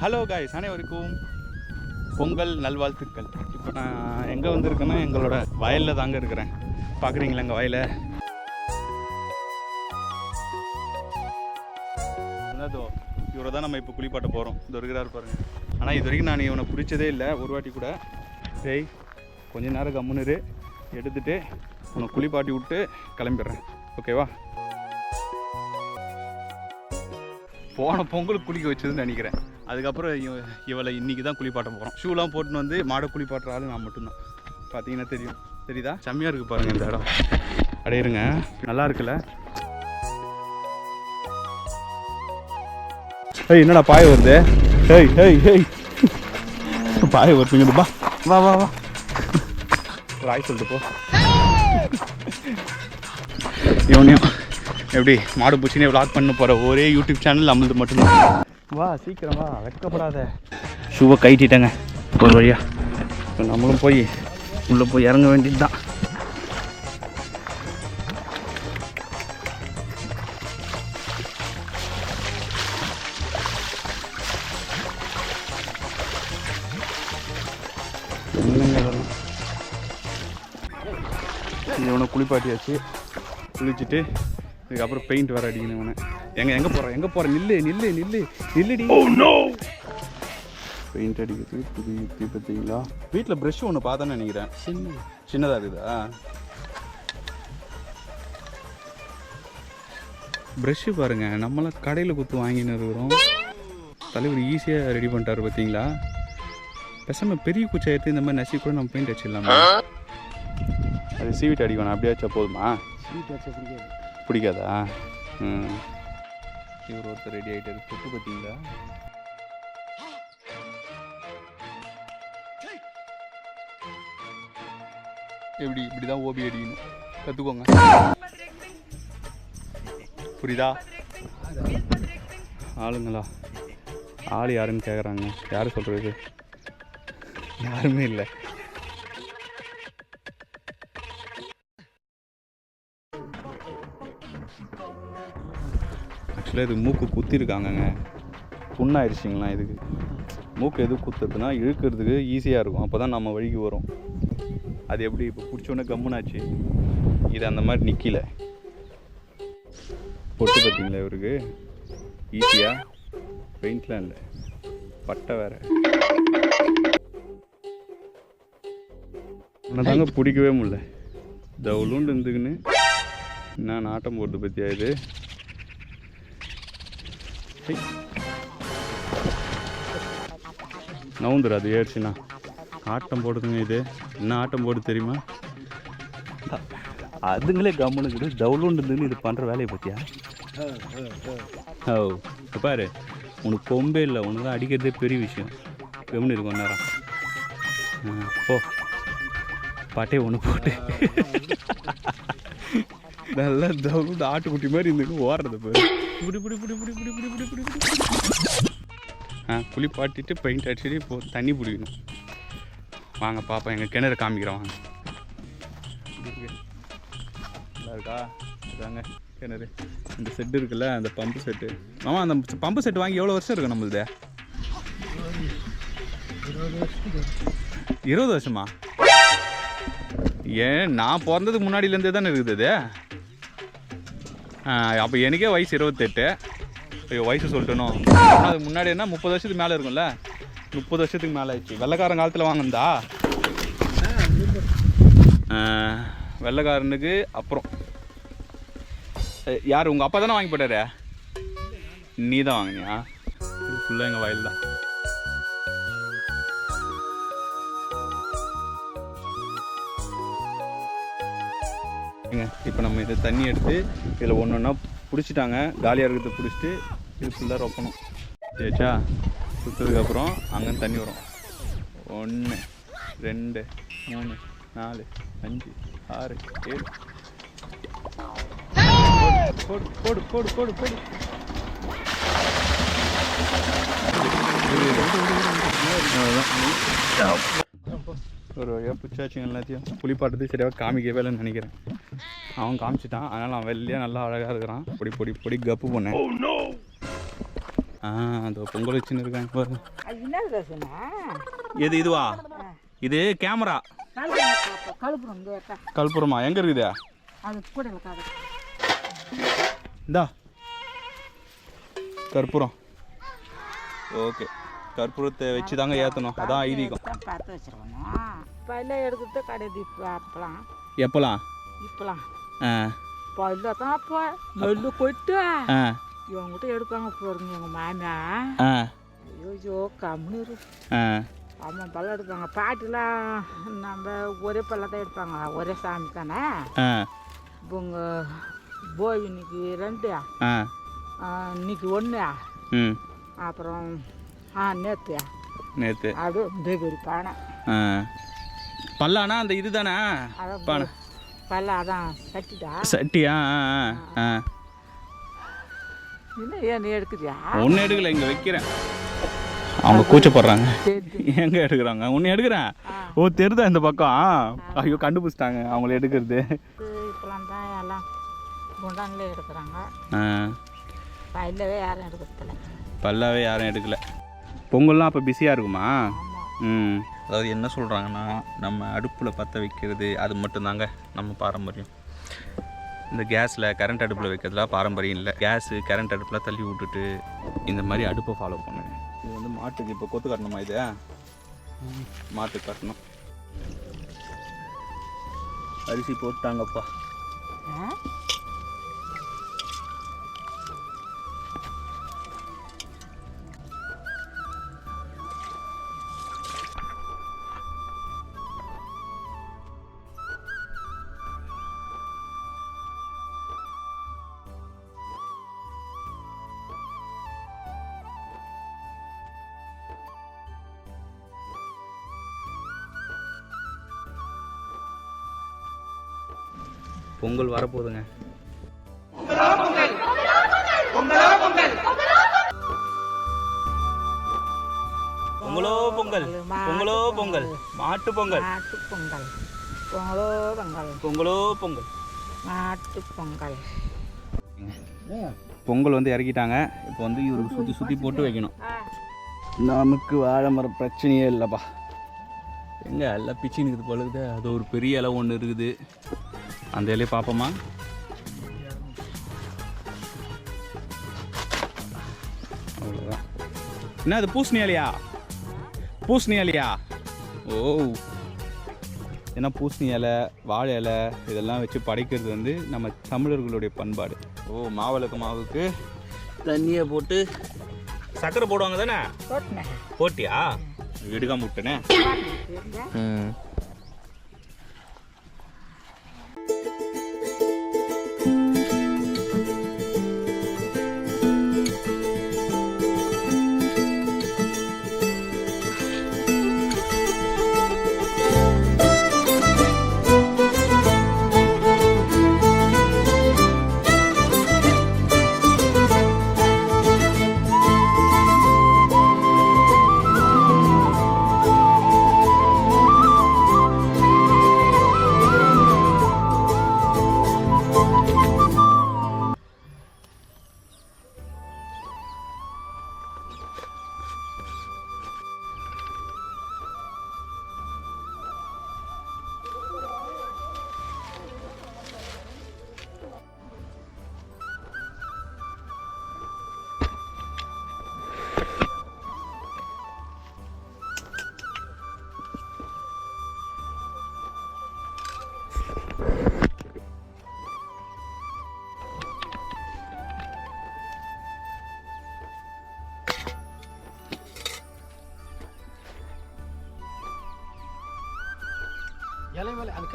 Hello guys அனைவருக்கும் பொங்கல் நல்வாழ்த்துக்கள். இப்போ நான் எங்கே வந்திருக்கேன்னா எங்களோட வயலில் தாங்க இருக்கிறேன். பார்க்குறீங்களா எங்கள் வயலை? அதோ இவரை தான் நம்ம இப்போ குளிப்பாட்ட போகிறோம் இது இருக்கிறாரு பாருங்க. ஆனால் இது வரைக்கும் நான் இவனை பிடிச்சதே இல்லை. ஒரு வாட்டி கூட. டேய் கொஞ்ச நேரம் கம்முன்னு எடுத்துகிட்டு உன்னை குளிப்பாட்டி விட்டு கிளம்பிடுறேன். ஓகேவா? போன பொங்கல் குளிக்க வச்சதுன்னு நினைக்கிறேன். அதுக்கப்புறம் இவளை இன்றைக்கி தான் குளிப்பாட்ட போகிறோம் ஷூலாம் போட்டுன்னு வந்து மாடை குளிப்பாட்டுற ஆள் நான் மட்டும்தான். பார்த்தீங்கன்னா தெரியும். தெரியுதா? செம்மையாக இருக்குது பாருங்கள் இந்த இடம். அடையிருங்க நல்லா இருக்குல்ல? ஏய் என்னடா பாய் வருது? ஹேய் ஹேய் ஹேய் பாய் வருதுங்க பா வா. வா வா ராய் ஆய் சொல்லிட்டு போ. இவனையும் எப்படி மாடு பூச்சினே விளாக் பண்ண போகிற ஒரே யூடியூப் சேனல் நம்மளது மட்டும்தான். வா சீக்கிரம் வா வெட்கப்படாத ஷூவை கைட்டிட்டேங்க ஒரு வழியா. இப்போ நம்மளும் போய் உள்ளே போய் இறங்க வேண்டியது தான் இவனை குளிப்பாட்டியாச்சு. குளிச்சுட்டு இதுக்கப்புறம் பெயிண்ட் வேற அடிக்கணும் இவனை. எங்க எங்க போற எங்க போற? நில்லு நில்லு நில்லு நில்லுடி. பெயிண்ட் அடிக்கிறது புது யுக்தி பார்த்தீங்களா? வீட்டில் ப்ரஷ் ஒன்று பார்த்தேன்னு நினைக்கிறேன். சின்னதாக இருக்குதா. ப்ரஷ்ஷு பாருங்க நம்மளாம் கடையில் குத்து வாங்கின்னு இருக்கிறோம். தலைவர் ஈஸியாக ரெடி பண்ணிட்டாரு பார்த்தீங்களா? பேசாம பெரிய குச்சை எடுத்து இந்த மாதிரி நசி கூட நம்ம பெயிண்ட் அடிச்சிடலாமா? அது சீவிட்டு அடிக்கணும். அப்படியே வச்சா போதுமா ஸ்வீட் வச்ச பிடிக்காது. பிடிக்காதா? ம். இவர் ஒருத்தர் ரெடி ஆகிட்டார் தொட்டு பார்த்தீங்களா? எப்படி இப்படி தான் ஓபி அடிக்கணும். கற்றுக்கோங்க புரியுதா? ஆளுங்களா? ஆள் யாருன்னு கேட்குறாங்க யார் சொல்கிறது யாருமே இல்லை. ஆக்சுவலாக இது மூக்கு குத்திருக்காங்கங்க. புண்ணாயிருச்சிங்களா இதுக்கு. மூக்கு எது குத்துறதுன்னா இழுக்கிறதுக்கு ஈஸியாக இருக்கும். அப்போ தான் நம்ம வழிக்கு வரும். அது எப்படி இப்போ பிடிச்சோன்னே கம்முனாச்சு. இது அந்த மாதிரி நிற்கல பொட்டு பார்த்தீங்களா இவருக்கு? ஈஸியாக பெயிண்ட்லாம் இல்லை. பட்டை வேற. தாங்க பிடிக்கவே முடியல. தவுளுண்டு இருந்துக்குன்னு. என்ன நாட்டம் போடுறது பற்றியா இது? நவுந்துரு அது ஏறிச்சுண்ணா ஆட்டம் போடுதுங்க இது. என்ன ஆட்டம் போடுது தெரியுமா? அதுங்களே கம்முனுக்குது. டவுலுண்டுன்னு இது பண்ணுற வேலையை பற்றியா ஓ இப்போ பாரு. உனக்கு கொம்பே இல்லை. உனக்கு தான் அடிக்கிறதே பெரிய விஷயம். கம்முன்னு இருக்கும் நேரம். போ. பாட்டே ஒன்று போட்டு. நல்லா தவுண்டு ஆட்டுக்குட்டி மாதிரி இருந்துட்டு ஓடுறது போய் புடி புடி புடி புடி புடி புடி புடி ஆ குளிப்பாட்டிட்டு பெயிண்ட் அடிச்சுட்டு இப்போ தண்ணி பிடிக்கணும். வாங்க பாப்பா எங்கள் கிணறு காமிக்கிறோம். வாங்க. நல்லா இருக்கா? இதாங்க கிணறு. இந்த செட்டு இருக்குல்ல அந்த பம்பு செட்டு ஆமாம் அந்த பம்பு செட்டு வாங்கி எவ்வளோ வருஷம் இருக்கு நம்மளுது? இருபது வருஷமா? ஏன் நான் பிறந்ததுக்கு முன்னாடியிலேருந்தே தானே இருக்குது அது அப்போ எனக்கே வயசு இருபத்தெட்டு. ஐயோ வயசு சொல்லிட்டணும் ஆனால் அது முன்னாடி என்ன முப்பது வருஷத்துக்கு மேலே இருக்கும்ல? முப்பது வருஷத்துக்கு மேலே ஆயிடுச்சு. வெள்ளைக்காரன் காலத்தில் வாங்கினதா? வெள்ளைக்காரனுக்கு அப்புறம். யார் உங்கள் அப்பா தானே வாங்கி போட்டாரு? நீ தான் வாங்கினியா? ஃபுல்லாக எங்கள் வயல் தான் இப்போ நம்ம இதை தண்ணி எடுத்து இதில் ஒன்று ஒன்றா பிடிச்சிட்டாங்க. காலியாக இருக்கிறத பிடிச்சிட்டு இது ஃபுல்லாக ரொப்பணும். சரிச்சா சுற்றதுக்கப்புறம் அங்கேருந்து தண்ணி வரும். ஒன்று ரெண்டு மூணு நாலு அஞ்சு ஆறு ஏழு. போடு போடு போடு போடு போடு. ஒரு வழியாக பிடிச்சாச்சுங்க எல்லாத்தையும். குளிப்பாட்டது சரியாக காமிக்கவே இல்லைன்னு நினைக்கிறேன். அவன் காமிச்சிட்டான். அதனால் அவன் வெள்ளையாக நல்லா அழகாக இருக்கிறான். பொடி பொடி பொடி கப்பு பண்ணேன். ஆ அதோ பொங்கல் வச்சுன்னு இருக்காங்க பாருங்க அது என்ன ரசனா எது இதுவா? இது கேமரா. கல்புரமா எங்கே இருக்குது? அது கூட இருக்காது இந்தா. கற்பூரம். ஓகே. கற்பூரத்தை வச்சு தாங்க ஏற்றணும் அதான் ஐதீகம். பார்த்து வச்சிருக்கணும். பல்ல எடுக்கிறது கிடையாது இப்போ அப்பலாம் எப்போலாம்? இப்பலாம். ஆ. பல்ல தான் அப்போ நெல்லு கொட்டு. ஆ. இவங்ககிட்ட எடுப்பாங்க பாருங்க எங்கள் மாமியா. ஆ. ஐயோ கம்முனு ஆமாம் பல்ல எடுப்பாங்க. பாட்டிலாம் நம்ம ஒரே பல்ல தான் எடுப்பாங்க. ஒரே சாமி தானே? ஆ. இவங்க போய் இன்னைக்கு ரெண்டு. இன்னைக்கு ஒன்று ம். அப்புறம் ஆ நேற்று நேற்று இந்த பெரிய பானை. பல்லானா அந்த இது தானே அதான் பானை. பல்ல அதான் சட்டிடா. சட்டியா? இன்னும் ஏன் நீ எடுக்குதியா ஒன்று எடுக்கல இங்கே வைக்கிறேன். அவங்க கூச்சப்படுறாங்க எங்கே எடுக்கிறாங்க? ஒன்று எடுக்கிறேன். ஓ தெரிதா இந்த பக்கம்? ஐயோ கண்டுபிடிச்சிட்டாங்க அவங்கள எடுக்கிறது. இப்போலாம் தான் எல்லாம் குண்டானில் எடுக்கிறாங்க. பல்லவே யாரும் எடுக்கிறதில்ல. பல்லாவே யாரும் எடுக்கல. பொங்கல்லாம் அப்போ பிஸியாக இருக்குமா? ம். அதாவது என்ன சொல்கிறாங்கன்னா நம்ம அடுப்பில் பற்ற வைக்கிறது அது மட்டும்தாங்க நம்ம பாரம்பரியம். இந்த கேஸில் கரண்ட் அடுப்பில் வைக்கிறதுலாம் பாரம்பரியம் இல்லை. கேஸு கரண்ட் அடுப்பில் தள்ளி விட்டுட்டு இந்த மாதிரி அடுப்பை ஃபாலோ பண்ணுங்க. இது வந்து மாட்டுக்கு இப்போ கொத்து கட்டணுமா இது? மாட்டுக்கு கட்டணும். அரிசி போட்டாங்கப்பா. பொங்கல் வரப்போகுதுங்க. பொங்கலோ பொங்கல். பொங்கலோ பொங்கல். மாட்டு பொங்கல். மாட்டு பொங்கல் பொங்கலோ. பொங்கல் பொங்கலோ பொங்கல் மாட்டு பொங்கல் பொங்கல் வந்து இறக்கிட்டாங்க. இப்போ வந்து இவருக்கு சுற்றி சுற்றி போட்டு வைக்கணும். நமக்கு வாழை மரம் பிரச்சனையே இல்லைப்பா. எங்கே எல்லாம் பிச்சின்னு இருக்குது பழுகுது அது ஒரு பெரிய இலை ஒன்று இருக்குது. அந்த இலையை பார்ப்போமா? அவ்வளோதான் என்ன அது பூசணி இலையா? பூசணி இலையா? ஓ. ஏன்னா பூசணி இலை வாழை இலை இதெல்லாம் வச்சு படைக்கிறது வந்து நம்ம தமிழர்களுடைய பண்பாடு. ஓ மாவிளக்கு மாவுக்கு தண்ணியை போட்டு சக்கரை போடுவாங்க தானே? போட்டியா? எடுக்காம விட்டனே? ம்.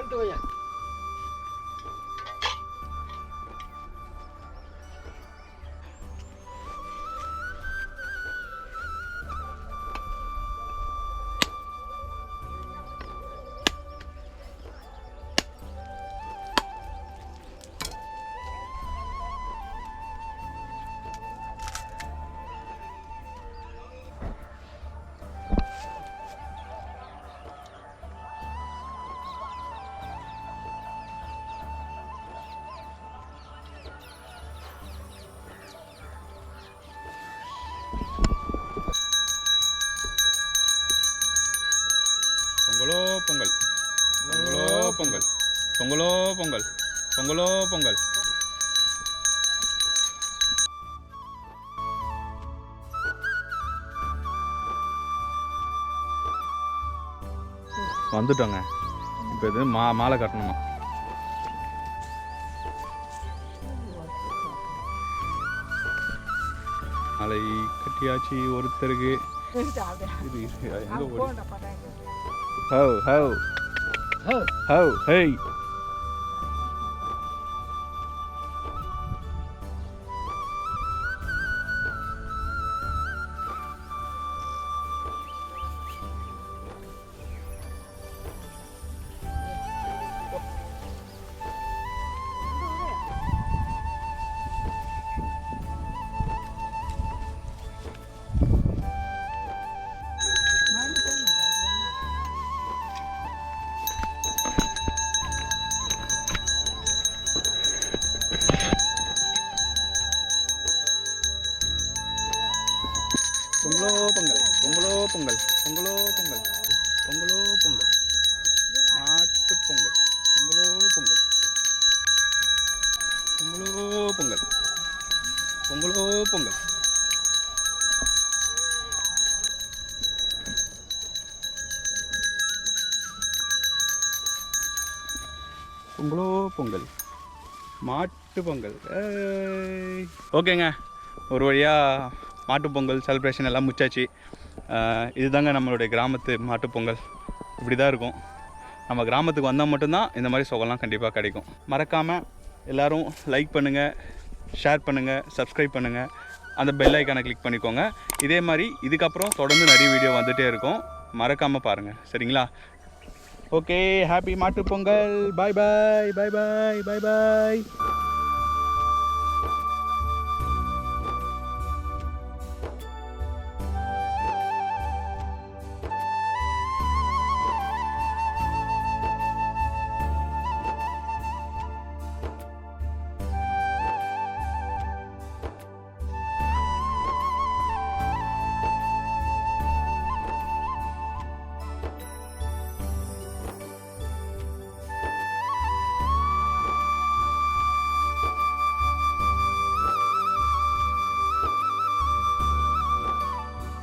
करते भैया பொங்கல். பொங்கலோ பொங்கல். பொங்கலோ. பொங்கல் பொங்கலோ. பொங்கல் வந்துட்டோங்க. இப்போ இது மா மாலை கட்டணுமா? மாலை கட்டியாச்சு ஒருத்தருக்கு. இது எங்கே ho, ho. Ho. Ho, hey. பொங்கலோ பொங்கல் பொங்கலோ பொங்கல் பொங்கலோ பொங்கல் பொங்கலோ பொங்கல். மாட்டு பொங்கல் பொங்கலோ பொங்கல். பொங்கலோ பொங்கல் பொங்கலோ பொங்கல். பொங்கலோ பொங்கல் மாட்டு பொங்கல். ஓகேங்க. ஒரு வழியாக மாட்டுப்பொங்கல் செலிப்ரேஷன் எல்லாம் முடிச்சாச்சு. இதுதாங்க நம்மளுடைய கிராமத்து மாட்டுப் பொங்கல். இப்படி தான் இருக்கும். நம்ம கிராமத்துக்கு வந்தால் மட்டும்தான் இந்த மாதிரி சுகம்லாம் கண்டிப்பாக கிடைக்கும். மறக்காமல் எல்லோரும் லைக் பண்ணுங்கள் ஷேர் பண்ணுங்கள் சப்ஸ்கிரைப் பண்ணுங்கள் அந்த பெல் ஐக்கானை கிளிக் பண்ணிக்கோங்க. இதே மாதிரி இதுக்கப்புறம் தொடர்ந்து நிறைய வீடியோ வந்துகிட்டே இருக்கும். மறக்காமல் பாருங்கள் சரிங்களா? ஓகே ஹாப்பி மாட்டு பொங்கல். பாய் பாய் பாய் பாய் பாய் பாய்